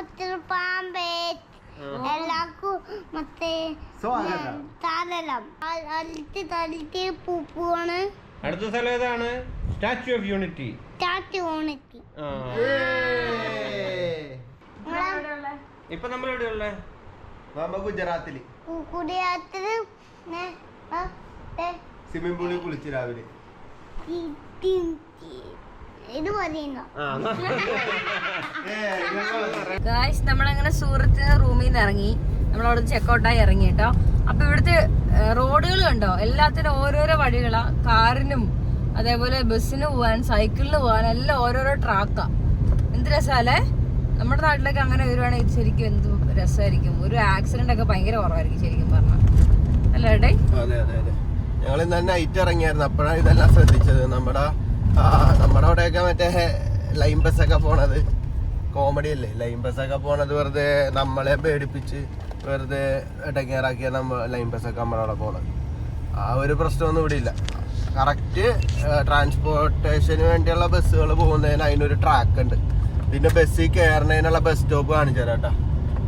കൂത്തിൽ പാമ്പേ. എല്ലാവർക്കും മറ്റേ താലലം. തളിച്ച് തളിച്ച് പൂപ്പുവാണ് അടുത്ത സ്ഥലം ഏതാണ്? Statue of Unity Statue Unity ഇപ്പൊ നമ്മൾ എവിടെയുള്ളേ നമ്മ ഗുജറാത്തിൽ. ഗുജറാത്തിൽ സ്വിമ്മിംഗ് പൂളിൽ കുളിച്ചു രാവിലെ. ഗായ്സ് നമ്മളങ്ങനെ സൂറത്ത് റൂമിൽ നിന്ന് ഇറങ്ങി. നമ്മളവിടെ ചെക്കൗട്ടായി ഇറങ്ങി കേട്ടോ. അപ്പൊ ഇവിടുത്തെ റോഡുകൾ കണ്ടോ? എല്ലാത്തിനും ഓരോരോ വഴികളാ. കാറിനും അതേപോലെ ബസ്സിന് പോവാൻ സൈക്കിളിന് പോവാൻ എല്ലാം ഓരോരോ ട്രാക്കാ എന്ത് രസാലേ നമ്മുടെ നാട്ടിലൊക്കെ അങ്ങനെ വരുവാണെങ്കിൽ ശരിക്കും എന്ത് രസമായിരിക്കും? ഒരു ആക്സിഡന്റ് ഒക്കെ ഭയങ്കര കുറവായിരിക്കും ശരിക്കും പറഞ്ഞാൽ അല്ലേ ഞങ്ങൾ ഇന്ന് നൈറ്റ് ഇറങ്ങിയായിരുന്നു. അപ്പോഴാണ് ഇതെല്ലാം ശ്രദ്ധിച്ചത്. നമ്മുടെ നമ്മുടെ അവിടെയൊക്കെ മറ്റേ ലൈൻ ബസ്സൊക്കെ പോണത്. കോമഡി അല്ലേ? ലൈൻ ബസ്സൊക്കെ പോണത് വെറുതെ നമ്മളെ പേടിപ്പിച്ച് വെറുതെ ഇടങ്ങേറാക്കിയ നമ്മ ലൈൻ ബസ്സൊക്കെ നമ്മളവിടെ പോണത്. ആ ഒരു പ്രശ്നമൊന്നും ഇവിടെ ഇല്ല. കറക്റ്റ് ട്രാൻസ്പോർട്ടേഷന് വേണ്ടിയുള്ള ബസ്സുകൾ പോകുന്നതിന് അതിനൊരു ട്രാക്ക് ഉണ്ട്. പിന്നെ ബസ്സിൽ കയറുന്നതിനുള്ള ബസ് സ്റ്റോപ്പ് കാണിച്ചു തരാം കേട്ടോ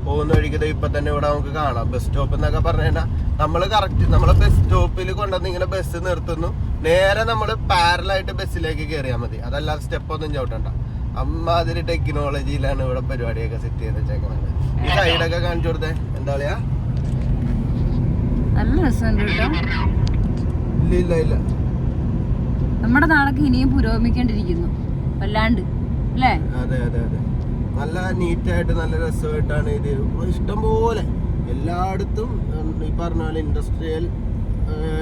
പോകുന്ന വഴിക്ക് ഇപ്പം തന്നെ ഇവിടെ നമുക്ക് കാണാം. ബസ് സ്റ്റോപ്പ് എന്നൊക്കെ പറഞ്ഞു കഴിഞ്ഞാൽ നമ്മൾ കറക്റ്റ് നമ്മളെ ബസ് സ്റ്റോപ്പിൽ കൊണ്ടുവന്ന് ഇങ്ങനെ ബസ് നിർത്തുന്നു. നേരെ നമ്മൾ പാരലായിട്ട് ബസ്സിലേക്ക് കയറിയാൽ മതി. അതല്ലാതെ സ്റ്റെപ്പ് ഒന്നും ചവിട്ടണ്ട. അമ്മാതിരി ടെക്നോളജിയിലാണ് ഇവിടെ പരിപാടിയൊക്കെ സെറ്റ് ചെയ്ത് വെച്ചേക്കുന്നത് ഈ സൈഡൊക്കെ കാണിച്ചു കൊടുത്തേ. എന്താ പറയാ? നല്ല രസമുണ്ട് കേട്ടോ. ഇല്ല ഇല്ല ഇല്ല. നമ്മുടെ നാടൊക്കെ ഇനിയും പുരോഗമിക്കേണ്ടിരിക്കുന്നു വല്ലാണ്ട്. അല്ലേ? അതെ അതെ അതെ. നല്ല നീറ്റായിട്ട് നല്ല രസമായിട്ടാണ് ഇത്. ഇഷ്ടം പോലെ എല്ലായിടത്തും ഈ പറഞ്ഞ പോലെ ഇൻഡസ്ട്രിയൽ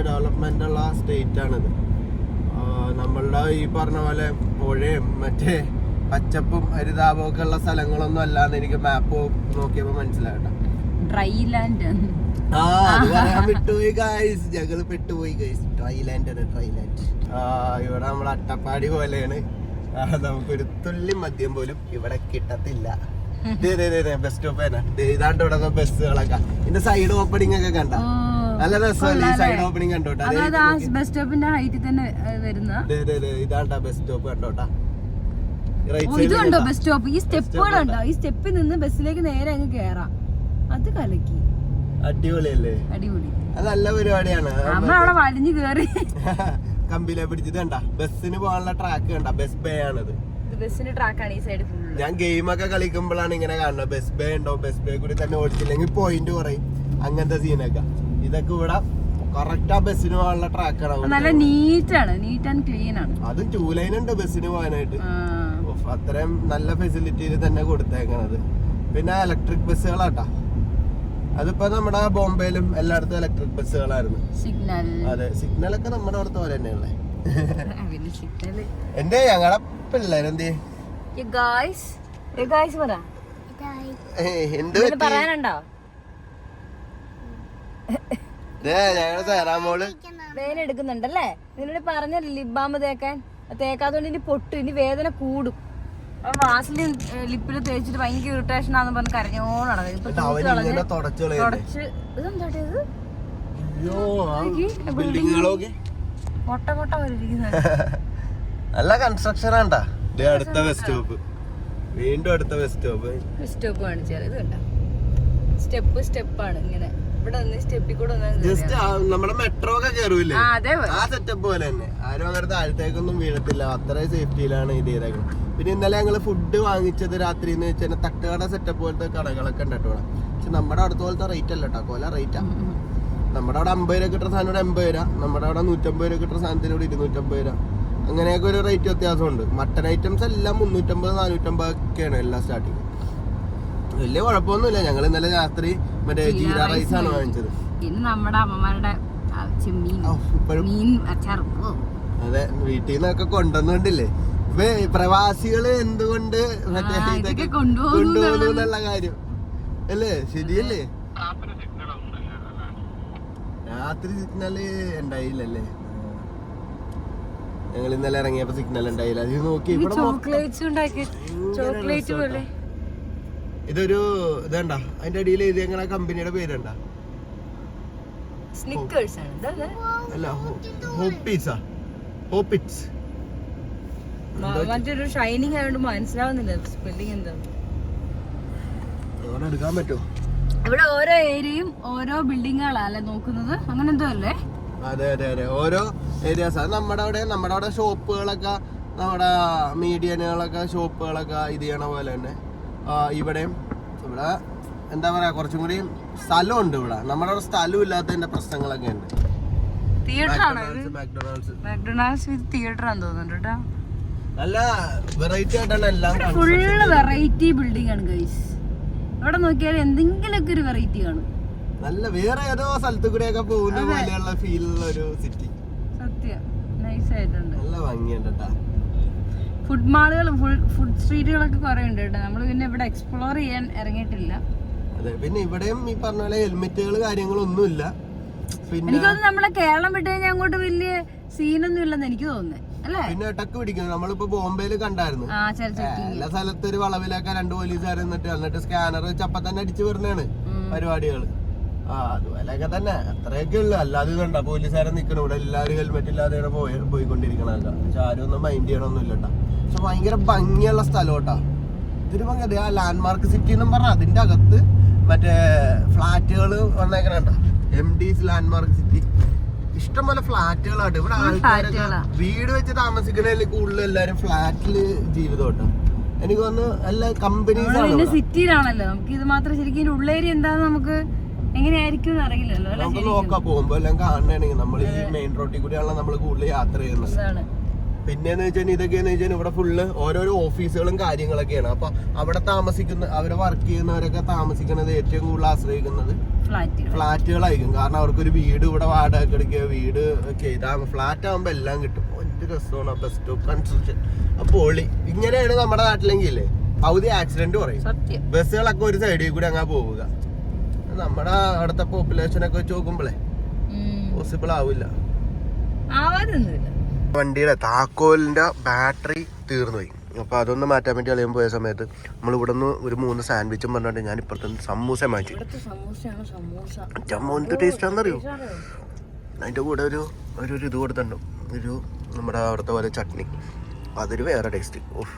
ഡെവലപ്മെന്റ് ഉള്ള സ്റ്റേറ്റ് ആണിത്. ആ, നമ്മളുടെ ഈ പറഞ്ഞ പോലെ പുഴയും മറ്റേ പച്ചപ്പും ഹരിതാപവും ഒക്കെ ഉള്ള സ്ഥലങ്ങളൊന്നും അല്ലാന്ന് എനിക്ക് മാപ്പ് നോക്കിയപ്പോ മനസ്സിലാകട്ടെ ഡ്രൈ ലാൻഡ് ആ അത് പറയാൻ വിട്ടുപോയി ഗൈസ് ഞങ്ങൾ പെട്ടുപോയി ഗൈസ് ആണ് ആ ഇവിടെ നമ്മൾ അട്ടപ്പാടി പോലെയാണ്. നമുക്കൊരു തുള്ളി മദ്യം പോലും ഇവിടെ കിട്ടത്തില്ല. ബസ് സ്റ്റോപ്പ് തന്നെ. ഇതാണ്ട് ഇവിടെ ബസ്സുകളൊക്കെ ഇതിന്റെ സൈഡ് ഓപ്പണിംഗ് ഒക്കെ കണ്ട. നല്ല രസമല്ലേ ഈ സൈഡ് ഓപ്പണിംഗ് കണ്ടോട്ടാ. അതായത് ആ ബസ് സ്റ്റോപ്പിന്റെ ഹൈറ്റിൽ തന്നെ വരുന്ന ഇതാണ്ടാ ബസ് സ്റ്റോപ്പ് കണ്ടോട്ടാ. ഇത് കണ്ടോ ബസ് സ്റ്റോപ്പ് ഈ ഈ സ്റ്റെപ്പിൽ നിന്ന് ബസ്സിലേക്ക് നേരെ അങ്ങ് കേറാം. അത് കലക്കി. അടിപൊളിയല്ലേ? അടിപൊളി. അത് നല്ല പരിപാടിയാണ്. അമ്മ അവിടെ വലിഞ്ഞു കേറി. കമ്പിലെ പിടിച്ചത് കണ്ട ബസ്സിന് പോകാനുള്ള ട്രാക്ക് കണ്ട. ബസ് ബേ ആണത്. ബസ്സിന്റെ ട്രാക്കാണ് ഈ സൈഡ് ഞാൻ ഗെയിമൊക്കെ കളിക്കുമ്പോഴാണ് ഇങ്ങനെ കാണുന്നത്. ബസ് ബേ ഉണ്ടോ? ബസ് ബേ കൂടി തന്നെ ഓടിച്ചില്ലെങ്കിൽ പോയിന്റ് കുറയും. അങ്ങനത്തെ സീനൊക്കെ ഇതൊക്കെ ഇവിടെ കറക്റ്റ് ആ ബസ്സിന് പോകാനുള്ള ട്രാക്കാണ് നല്ല നീറ്റാണ് നീറ്റ് ആൻഡ് ക്ലീൻ ആണ്. അത് ടൂ ലൈൻ ഉണ്ട് ബസ്സിന് പോകാനായിട്ട്. അത്രയും നല്ല ഫെസിലിറ്റിയിൽ തന്നെ കൊടുത്തേക്കണത്. പിന്നെ ഇലക്ട്രിക് ബസ്സുകളാട്ടാ. അതിപ്പോ നമ്മുടെ ബോംബെയിലും എല്ലായിടത്തും ഇലക്ട്രിക് ബസ്സുകളായിരുന്നു. സിഗ്നൽ അതെ സിഗ്നൽ ഒക്കെ നമ്മുടെ അവിടുത്തെ പോലെ തന്നെയല്ലേ എന്റെ ഞങ്ങളെ പിള്ളേരെന്തേ എന്ത് പറയാനുണ്ടോ? എടുക്കുന്നുണ്ടല്ലേ? നിന്നോട് പറഞ്ഞല്ലോ ലിബാമ് തേക്കാൻ. തേക്കാത്തോണ്ട് ഇനി പൊട്ട് ഇനി വേദന കൂടും. വാസലിൻ ലിപ്പിൽ തേച്ചിട്ട് ഭയങ്കര ഇറിറ്റേഷൻ ആണെന്ന് പറഞ്ഞ് വരിക്കുന്നത് നല്ല കൺസ്ട്രക്ഷൻ ആണ്ടാ. അടുത്ത ബസ് സ്റ്റോപ്പ് വീണ്ടും അടുത്ത ബസ് സ്റ്റോപ്പ് സ്റ്റോപ്പ് കാണിച്ചാൽ ഇത് കണ്ട? സ്റ്റെപ്പ് സ്റ്റെപ്പാണ് ഇങ്ങനെ. ഇവിടെ ഒന്ന് സ്റ്റെപ്പിൽ കൂടെ ജസ്റ്റ് നമ്മുടെ മെട്രോ ഒക്കെ കയറൂലേ ആ സെറ്റപ്പ് പോലെ തന്നെ. ആരും അങ്ങനെ താഴത്തേക്കൊന്നും വീഴത്തില്ല. അത്രയും സേഫ്റ്റിയിലാണ് ഇത് ചെയ്തേക്കുന്നത് പിന്നെ ഇന്നലെ ഞങ്ങൾ ഫുഡ് വാങ്ങിച്ചത് രാത്രി എന്ന് വെച്ചാൽ തട്ടുകട സെറ്റപ്പ് പോലത്തെ കടകളൊക്കെ ഉണ്ട് കേട്ടോ പക്ഷെ നമ്മുടെ അടുത്ത പോലത്തെ റേറ്റ് അല്ല കേട്ടോ. കൊല റേറ്റാ നമ്മുടെ അവിടെ അമ്പത് രൂപ കിട്ടുന്ന സാധനം ഇവിടെ എൺപത് രൂപ. നമ്മുടെ അവിടെ നൂറ്റമ്പത് രൂപ കിട്ടുന്ന സാധനത്തിന് ഇവിടെ ഇരുന്നൂറ്റമ്പത് രൂപ. അങ്ങനെയൊക്കെ ഒരു റേറ്റ് വ്യത്യാസമുണ്ട്. മട്ടൺ ഐറ്റംസ് എല്ലാം മുന്നൂറ്റമ്പത് നാനൂറ്റമ്പത് ഒക്കെയാണ് എല്ലാം സ്റ്റാർട്ടിങ് വലിയ കുഴപ്പമൊന്നുമില്ല. ഞങ്ങൾ ഇന്നലെ രാത്രി മറ്റേ ജീര റൈസ് ആണ് വാങ്ങിച്ചത്. പിന്നെ നമ്മുടെ അമ്മമാരുടെ ചെമ്മീൻ മീൻ. അച്ചാർ അതെ വീട്ടിൽ നിന്നൊക്കെ കൊണ്ടുവന്നുകൊണ്ടില്ലേ? പ്രവാസികൾ എന്തുകൊണ്ട് മറ്റേ ഇതൊക്കെ ഇതൊക്കെ കൊണ്ടുപോകുന്നു കൊണ്ടുപോകുന്നു എന്നുള്ള കാര്യം. അല്ലേ? ശരിയല്ലേ? രാത്രി സിഗ്നൽ ഉണ്ടായില്ലല്ലേ? ഞങ്ങൾ ഇന്നലെ ഇറങ്ങിയപ്പോ സിഗ്നൽ ഉണ്ടായില്ല. അത് നോക്കി ചോക്ലേറ്റ്സ് ഉണ്ടാക്കി ചോക്ലേറ്റ് പോലെ. ഇതൊരു ഇതണ്ട. അതിന്റെ അടിയിൽ ഇത് എങ്ങനെ കമ്പനിയുടെ പേരണ്ട? സ്നിക്കേഴ്സ് അല്ല ഹോപ്പീസാ ഹോപ്പിറ്റ്സ് മറ്റൊരു ഷൈനിങ് ആയതുകൊണ്ട് മനസ്സിലാവുന്നില്ല. സ്പെല്ലിംഗ് എന്താ? എടുക്കാൻ പറ്റുമോ ഇവിടെ ഓരോ ഏരിയയും ഓരോ ബിൽഡിങ്ങുകളല്ലേ നോക്കുന്നത്? അങ്ങനെ എന്തോ അല്ലേ? അതെ അതെ അതെ. ഓരോ ഏരിയാസ് അത് നമ്മുടെ അവിടെ നമ്മുടെ അവിടെ ഷോപ്പുകളൊക്കെ നമ്മുടെ മീഡിയനുകളൊക്കെ ഷോപ്പുകളൊക്കെ ഇത് ചെയ്യണ പോലെ തന്നെ. ഇവിടെയും ഇവിടെ എന്താ പറയാ കുറച്ചും കൂടി സ്ഥലമുണ്ട് ഇവിടെ. നമ്മുടെ അവിടെ സ്ഥലം ഇല്ലാത്തതിന്റെ പ്രശ്നങ്ങളൊക്കെ ഉണ്ട്. നല്ല വെറൈറ്റി ആയിട്ടാണ് എല്ലാം ഫുള്ള് വെറൈറ്റി ബിൽഡിംഗ് ആണ് ഗൈസ് ഇവിടെ നോക്കിയാൽ എന്തെങ്കിലുമൊക്കെ ഒരു വെറൈറ്റി കാണും. നല്ല വേറെ ഏതോ സ്ഥലത്ത് കൂടെയൊക്കെ പോകുന്ന പോലെയുള്ള ഫീലുള്ള ഒരു സിറ്റി സത്യം. നൈസ് ആയിട്ടുണ്ട്. നല്ല ഭംഗിയുണ്ട് കേട്ടാ. ഫുഡ് മാളുകളും ഫുഡ് സ്ട്രീറ്റുകളൊക്കെ കുറെ ഉണ്ട് കേട്ടോ. നമ്മൾ പിന്നെ ഇവിടെ എക്സ്പ്ലോർ ചെയ്യാൻ ഇറങ്ങിയിട്ടില്ല. അതെ പിന്നെ ഇവിടെയും ഈ പറഞ്ഞ പോലെ ഹെൽമെറ്റുകൾ കാര്യങ്ങളൊന്നുമില്ല. പിന്നെ എനിക്കൊന്നും നമ്മളെ കേരളം വിട്ട് കഴിഞ്ഞാൽ അങ്ങോട്ട് വലിയ സീനൊന്നും ഇല്ലെന്ന് എനിക്ക് തോന്നുന്നത് പിന്നെ ടക്ക് പിടിക്കുന്നു നമ്മളിപ്പോ ബോംബെയിൽ കണ്ടായിരുന്നു. എല്ലാ സ്ഥലത്ത് ഒരു വളവിലൊക്കെ രണ്ട് പോലീസുകാർ നിന്നിട്ട് എന്നിട്ട് സ്കാനർ ചപ്പ തന്നെ അടിച്ചു വരുന്നതാണ് പരിപാടികൾ ആ അതുപോലെയൊക്കെ തന്നെ. അത്രയൊക്കെ ഉള്ളു. അല്ലാതെ കണ്ട പോലീസുകാരെ നിൽക്കണം ഇവിടെ എല്ലാവരും ഹെൽമെറ്റ് ഇല്ലാതെയാണ് പോയി പോയിക്കൊണ്ടിരിക്കണൊക്കെ പക്ഷെ ആരും ഒന്നും മൈൻഡ് ചെയ്യണമൊന്നും കേട്ടോ. പക്ഷെ ഭയങ്കര ഭംഗിയുള്ള സ്ഥലം കേട്ടോ ഇതൊരു ഭംഗി അതെ ആ ലാൻഡ്മാർക്ക് സിറ്റി എന്നും പറഞ്ഞാൽ അതിന്റെ അകത്ത് മറ്റേ ഫ്ലാറ്റുകൾ വന്നേക്കണ കേട്ടോ എം ഡിസ് ലാൻഡ്മാർക്ക് സിറ്റി ഇഷ്ടംപോലെ ഫ്ലാറ്റുകളാണ്. ഇവിടെ ആൾക്കാരൊക്കെ. വീട് വെച്ച് താമസിക്കുന്നതിൽ കൂടുതൽ എല്ലാരും ഫ്ലാറ്റിൽ ജീവിതം കേട്ടോ എനിക്ക് തോന്നുന്നു എല്ലാ കമ്പനീസ്. സിറ്റിയിലാണല്ലോ നമുക്ക് ഇത് മാത്രം ശരിക്കും ഇതിന്റെ എന്താന്ന് നമുക്ക് എങ്ങനെയായിരിക്കും അറിയില്ലല്ലോ. നമുക്ക് നോക്കാം പോകുമ്പോ എല്ലാം കാണണമെങ്കിൽ നമ്മൾ ഈ മെയിൻ റോഡിൽ കൂടിയാണല്ലോ നമ്മൾ കൂടുതൽ യാത്ര ചെയ്യുന്നത്. അതാണ് പിന്നെന്ന് വെച്ചാൽ ഇതൊക്കെയെന്ന് വെച്ചാൽ ഇവിടെ ഫുള്ള് ഓരോരോ ഓഫീസുകളും കാര്യങ്ങളൊക്കെയാണ്. അപ്പൊ അവിടെ താമസിക്കുന്ന അവരെ വർക്ക് ചെയ്യുന്നവരൊക്കെ താമസിക്കുന്നത് ഏറ്റവും കൂടുതൽ ആശ്രയിക്കുന്നത് ഫ്ലാറ്റുകൾ ഫ്ലാറ്റുകളായിരിക്കും. കാരണം അവർക്കൊരു വീട് ഇവിടെ വാടക എടുക്കുക വീട് ഒക്കെ ഇതാ ഫ്ലാറ്റ് ആകുമ്പോൾ എല്ലാം കിട്ടും. എന്ത് രസമാണ്. ബസ് സ്റ്റോപ്പ് കൺസ്ട്രക്ഷൻ അപ്പോൾ ഒളി ഇങ്ങനെയാണ് നമ്മുടെ നാട്ടിലെങ്കിൽ പകുതി ആക്സിഡന്റ് പറയും. ബസ്സുകളൊക്കെ ഒരു സൈഡിൽ കൂടി അങ്ങ് പോവുക. നമ്മുടെ അവിടുത്തെ പോപ്പുലേഷൻ ഒക്കെ വെച്ച് നോക്കുമ്പോഴേ പോസിബിൾ ആവില്ല. ആവാതൊന്നുമില്ല വണ്ടിയുടെ താക്കോലിന്റെ ബാറ്ററി തീർന്നുപോയി. അപ്പോൾ അപ്പൊ അതൊന്ന് മാറ്റാൻ വേണ്ടി അളിയാൻ പോയ സമയത്ത് നമ്മൾ ഇവിടെ നിന്ന് ഒരു മൂന്ന് സാൻഡ്വിച്ചും പറഞ്ഞിട്ട് ഞാൻ ഇപ്പുറത്ത് സമൂസ മാറ്റി എന്ത് ടേസ്റ്റ് ആണെന്നറിയോ? അതിന്റെ കൂടെ ഒരു ഒരു ഇത് കൊടുത്തിട്ടുണ്ട്. ഒരു നമ്മുടെ അവിടുത്തെ പോലെ ചട്നി. അതൊരു വേറെ ടേസ്റ്റ് ഓഫ്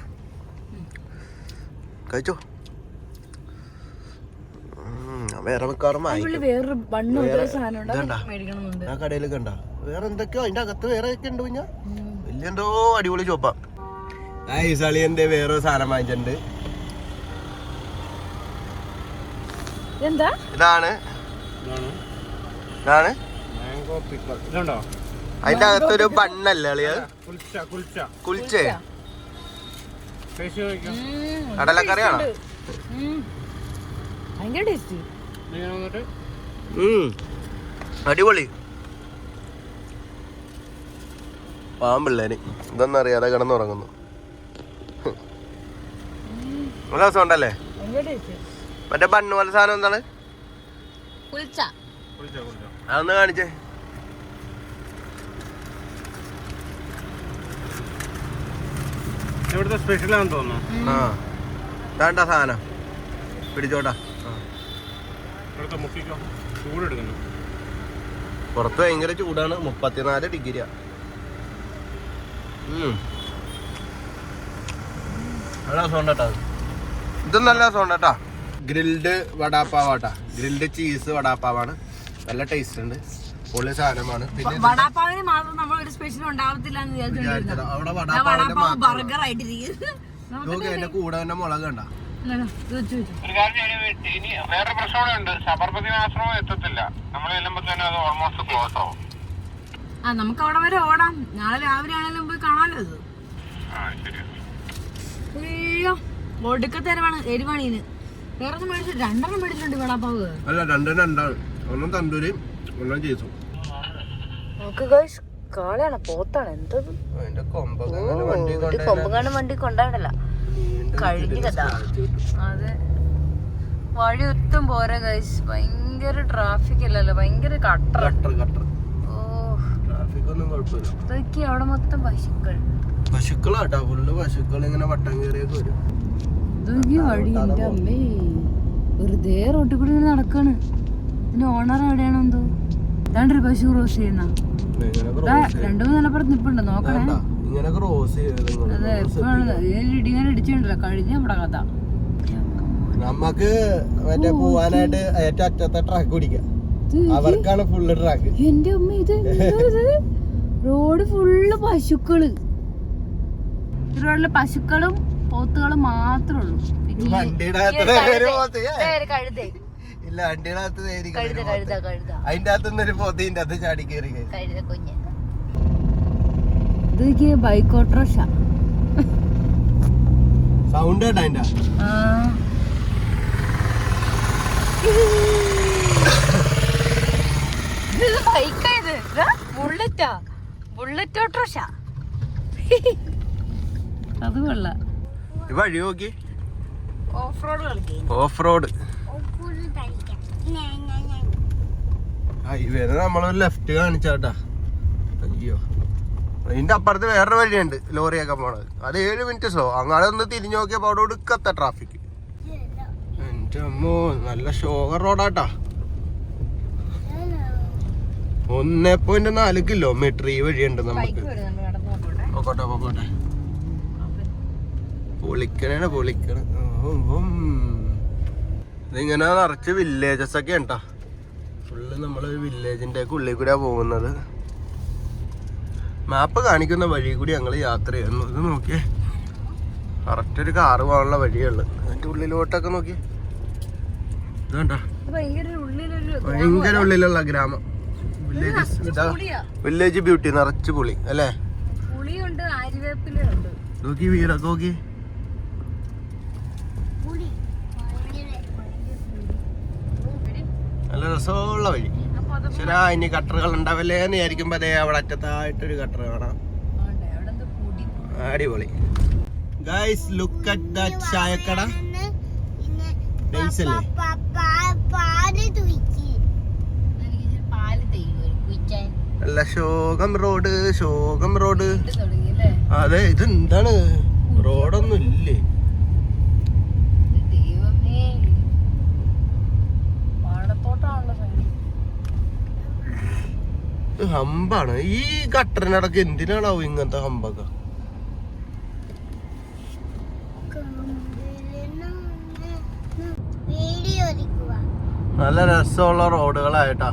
കഴിച്ചോ? വേറെ മിക്കവാറും വേറെ സാധനം ഉണ്ട്? വേറെ എന്തൊക്കെയോ അതിന്റെ അകത്ത് വേറെ ഒക്കെ ഉണ്ട് കുഞ്ഞാ. വലിയ എന്തോ അടിപൊളി ചോപ്പാ ആ. ഈ സളിയന്റെ വേറെ സാധനം വാങ്ങിച്ചിട്ടുണ്ട്. എന്താ? ഇതാണ്. ഇതാണ്. അതിന്റെ അകത്തൊരു ബണ്ണല്ലേ അളിയത് കുൽച്ച കടലക്കറിയാണോ ഭയങ്കര ടേസ്റ്റ്. അടിപൊളി. പാമ്പിള്ളേന് ഇതൊന്നും അറിയാതെ കിടന്നുറങ്ങുന്നു. നല്ല രസം ഉണ്ടല്ലേ മറ്റേ ബണ്ണ് പോലെ സാധനം എന്താണ്? അതൊന്ന് കാണിച്ചേ. ഇവിടുത്തെ സ്പെഷ്യലാണെന്ന് തോന്നുന്നു. ആ. വേണ്ട സാധനം. പിടിച്ചോട്ടാ. പുറത്ത് ഭയങ്കര ചൂടാണ്. മുപ്പത്തിനാല് ഡിഗ്രിയാ ഉം. നല്ല രസം കേട്ടോ ഇതും നല്ല രസം കേട്ടാ ഗ്രിൽഡ് വടാപ്പാവാട്ടാ. ഗ്രിൽഡ് ചീസ് വടാപ്പാവാണ്. നല്ല ടേസ്റ്റ് ഉണ്ട്. പൊളി സാധനമാണ്. പിന്നെ ഇത് വടാപ്പാവിന് മാത്രം നമ്മൾ ഒരു സ്പെഷ്യൽ ഉണ്ടാവത്തില്ല എന്ന്. അവിടെ വടാപ്പാവിന്റെ വടാപ്പാവ് മാത്രം ബർഗർ ആയിട്ടിരിക്കും നോക്കി അതിന്റെ കൂടെ തന്നെ മുളക് കണ്ട. ഒരു കാര്യം ഇനി വേറെ പ്രശ്നം കൂടെ ഉണ്ട്. സബർമതി ആശ്രമം എത്തത്തില്ല. നമ്മൾ ചെല്ലുമ്പോ തന്നെ അത് ഓൾമോസ്റ്റ് ക്ലോസ് ആവും. ആ നമുക്ക് അവിടെ വരെ ഓടാം. നാളെ രാവിലെ ആണെങ്കിലും പോയി കാണാലോ ഇത്. ശരി. അയ്യോ ഒടുക്കത്തെ എരിവാണ് എരിവാണീന് വേറെ ഒന്നും മേടിച്ചു രണ്ടെണ്ണം മേടിച്ചിട്ടുണ്ട് വേണാപ്പാവ് അല്ല രണ്ടെണ്ണം രണ്ടാണ് ഒന്നും തണ്ടൂരി ഒന്നും ചെയ്തു നമുക്ക് ഗൈസ് കാളയാണ് പോത്താണ്. എന്തത്? കൊമ്പൊക്കെ വണ്ടി കൊണ്ട് കൊമ്പുകാണ്ട് വണ്ടി കൊണ്ടാടല്ല കഴിഞ്ഞതാ കഴിഞ്ഞ കഥ. സ്ഥലത്ത്. അതെ. വഴി ഒത്തും പോരാ ഗൈസ് ഭയങ്കര ട്രാഫിക് അല്ലല്ലോ. ഭയങ്കര കട്ടർ ഗട്ടർ ഒന്നും കുഴപ്പമില്ല. അവിടെ മൊത്തം പശുക്കൾ. പശുക്കളാട്ടാ. ഫുള്ള് പശുക്കൾ ഇങ്ങനെ വട്ടം കയറിയൊക്കെ വരും. ഇതൊക്കെ വഴി എന്റെ അമ്മേ. വെറുതെ റോട്ടിൽ കൂടി ഇങ്ങനെ നടക്കാണ്. ഇതിന്റെ ഓണർ എവിടെയാണോ എന്തോ? ഇതാണ്ടൊരു പശു ക്രോസ് ചെയ്യുന്ന. രണ്ടു മൂന്ന് നിലപ്പുറത്ത് നിപ്പുണ്ട്. നോക്കണേ. ഇങ്ങനെ ക്രോസ് അതെ ഇടിച്ചിട്ടുണ്ടല്ലോ. കഴിഞ്ഞ നമ്മുടെ കഥ. നമ്മക്ക് മറ്റേ പോവാനായിട്ട് ഏറ്റവും അറ്റത്തെ ട്രാക്ക് പിടിക്കാം. അവർക്കാണ് ഫുള്ള് ട്രാക്ക് എന്റെ അമ്മ ഇത്? റോഡ് ഫുള്ള് പശുക്കൾ. ഈ റോഡിൽ പശുക്കളും പോത്തുകളും മാത്രമേ ഉള്ളൂ കഴുത. ഇല്ല വണ്ടിയുടെ അതിന്റെ അകത്തുനിന്നൊരു അത് ഇതിന്റെ ചാടി കയറി ഇത് ബൈക്ക് ഓട്ടോറിക്ഷ സൗണ്ട് കേട്ടോ അതിന്റെ ഇത് ബൈക്കാ ഇത്. ഇതാ, ബുള്ളറ്റാ. ബുള്ളറ്റ് ഓട്ടോഷ അത് കൊള്ളാം. വഴി നോക്കി. ഓഫ് റോഡ് കളിക്കും. ഓഫ് റോഡ് ഹൈവേന്ന് നമ്മളൊരു ലെഫ്റ്റ് കാണിച്ചാട്ടാ. അയ്യോ. അതിന്റെ അപ്പുറത്ത് വേറൊരു വഴിയുണ്ട്. ലോറിയൊക്കെ പോണത്. അത് ഏഴ് മിനിറ്റ് സ്ലോ അങ്ങനെ ഒന്ന് തിരിഞ്ഞു നോക്കിയപ്പോ അവിടെ ഒടുക്കത്തെ ട്രാഫിക് എന്റെ അമ്മോ നല്ല ഷോഗർ റോഡാട്ടാ ഒന്നേ പോയിന്റ് നാല് കിലോമീറ്റർ ഈ വഴിയുണ്ട് നമുക്ക്. പോക്കോട്ടെ പോക്കോട്ടെ. പൊളിക്കണേണ് പൊളിക്കണ. ഇതിങ്ങനെ നിറച്ച് വില്ലേജസ് ഒക്കെ ഉണ്ടാ? ഫുള്ള് നമ്മൾ വില്ലേജിന്റെ ഉള്ളിൽ കൂടെ പോകുന്നത്. മാപ്പ് കാണിക്കുന്ന വഴി കൂടി ഞങ്ങൾ യാത്ര ചെയ്യുന്നു. ഇത് നോക്കിയേ. കറക്റ്റ് ഒരു കാറ് പോകാനുള്ള വഴിയുള്ളു. അതിന്റെ ഉള്ളിലോട്ടൊക്കെ നോക്കി ഇതാ കണ്ടാ? ഇത് ഭയങ്കര ഉള്ളിലൊരു ഭയങ്കര ഉള്ളിലുള്ള ഗ്രാമം. ഇതാ വില്ലേജ് ബ്യൂട്ടി നിറച്ച് പുളി അല്ലേ? പുളിയുണ്ട് ആര്യവേപ്പിലുണ്ട് നോക്കി വീടൊക്കെ നോക്കി. നല്ല രസമുള്ള വഴി. ശരാ ഇനി കട്ടറുകൾ ഉണ്ടാവില്ലേ എന്ന് വിചാരിക്കുമ്പോ അതേ അവിടെ അറ്റത്തായിട്ടൊരു കട്ടർ കാണാം. അടിപൊളി. ഗൈസ് ലുക്ക് അറ്റ് ദാറ്റ് ചായക്കട. Days അല്ലേ? പാൽ തുയിച്ച് പാൽ തരും നല്ല ശോകം റോഡ് ശോകം റോഡ്. അതെ ഇത് എന്താണ് റോഡൊന്നും ഇല്ലേ ദൈവമേ. പാടത്തോട്ടാണല്ലോ ഇത് ഹമ്പാണ്. ഈ ഗട്ടറിനടക്ക് എന്തിനാണാവും ഇങ്ങനത്തെ ഹമ്പൊക്കെ? വീഡിയോ എടുക്കുക നല്ല രസമുള്ള റോഡുകളായിട്ടാ.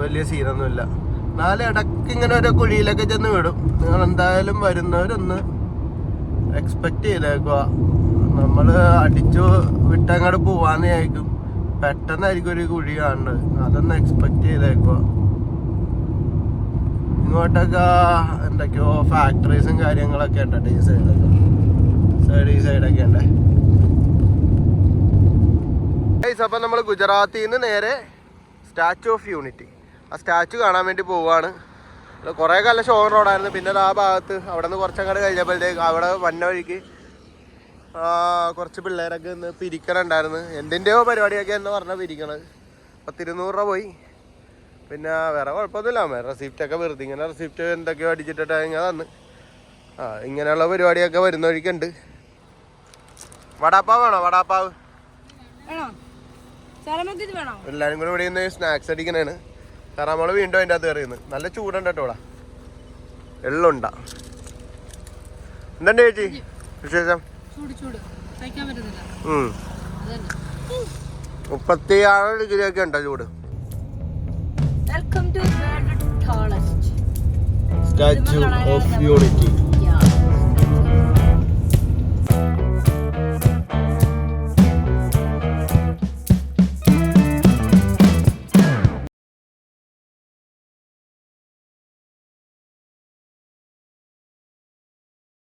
വലിയ സീനൊന്നുമില്ല. നാല് ഇടയ്ക്ക് ഇങ്ങനെ ഒരു കുഴിയിലൊക്കെ ചെന്ന് വിടും. നിങ്ങൾ എന്തായാലും വരുന്നവരൊന്ന് എക്സ്പെക്റ്റ് ചെയ്തേക്കുക നമ്മൾ അടിച്ചു വിട്ടങ്ങോട്ട് പോവാന്ന് ആയിരിക്കും പെട്ടെന്നായിരിക്കും ഒരു കുഴി കാണുന്നത്. അതൊന്ന് എക്സ്പെക്ട് ചെയ്തേക്കുക ഇങ്ങോട്ടൊക്കെ എന്തൊക്കെയോ ഫാക്ടറീസും കാര്യങ്ങളൊക്കെ ഉണ്ട് ഈ സൈഡൊക്കെ സൈഡ് ഈ സൈഡൊക്കെ ഉണ്ട്. അപ്പം നമ്മൾ ഗുജറാത്തിൽ നിന്ന് നേരെ സ്റ്റാച്ചു ഓഫ് യൂണിറ്റി ആ സ്റ്റാച്ചു കാണാൻ വേണ്ടി പോവുകയാണ് കുറേ കാലം ഷോൺ റോഡായിരുന്നു പിന്നെ ആ ഭാഗത്ത് അവിടെ നിന്ന് കുറച്ചങ്ങോട്ട് കഴിഞ്ഞപ്പോഴത്തേക്ക് അവിടെ വന്ന വഴിക്ക് കുറച്ച് പിള്ളേരൊക്കെ ഇന്ന് പിരിക്കണുണ്ടായിരുന്നു. എന്തിന്റെയോ പരിപാടിയൊക്കെ എന്ന് പറഞ്ഞാൽ പിരിക്കണത്. പത്തിരുന്നൂറ് രൂപ പോയി. പിന്നെ വേറെ കുഴപ്പമൊന്നുമില്ല. വേറെ റെസിപ്റ്റൊക്കെ വെറുതെ ഇങ്ങനെ റെസിപ്റ്റ് എന്തൊക്കെയോ അടിച്ചിട്ടിട്ട് ഇങ്ങനെ തന്ന്. ആ ഇങ്ങനെയുള്ള പരിപാടിയൊക്കെ വരുന്ന വഴിക്കുണ്ട്. വടാപ്പാവ് വേണോ? വടാപ്പാവ് എല്ലാരും കൂടെ ഇവിടെ സ്നാക്സ് അടിക്കണേണ്. കാരണം നമ്മൾ വീണ്ടും അതിന്റെ അകത്ത് കയറിയുന്നത് നല്ല ചൂടുണ്ട് കേട്ടോ ഇവിടെ. എള്ളുണ്ട. എന്തുണ്ട് ചേച്ചി? വിശേഷം? മുപ്പത്തി ആറ് ഡിഗ്രി ഒക്കെ ഉണ്ടോ ചൂട്? Statue of unity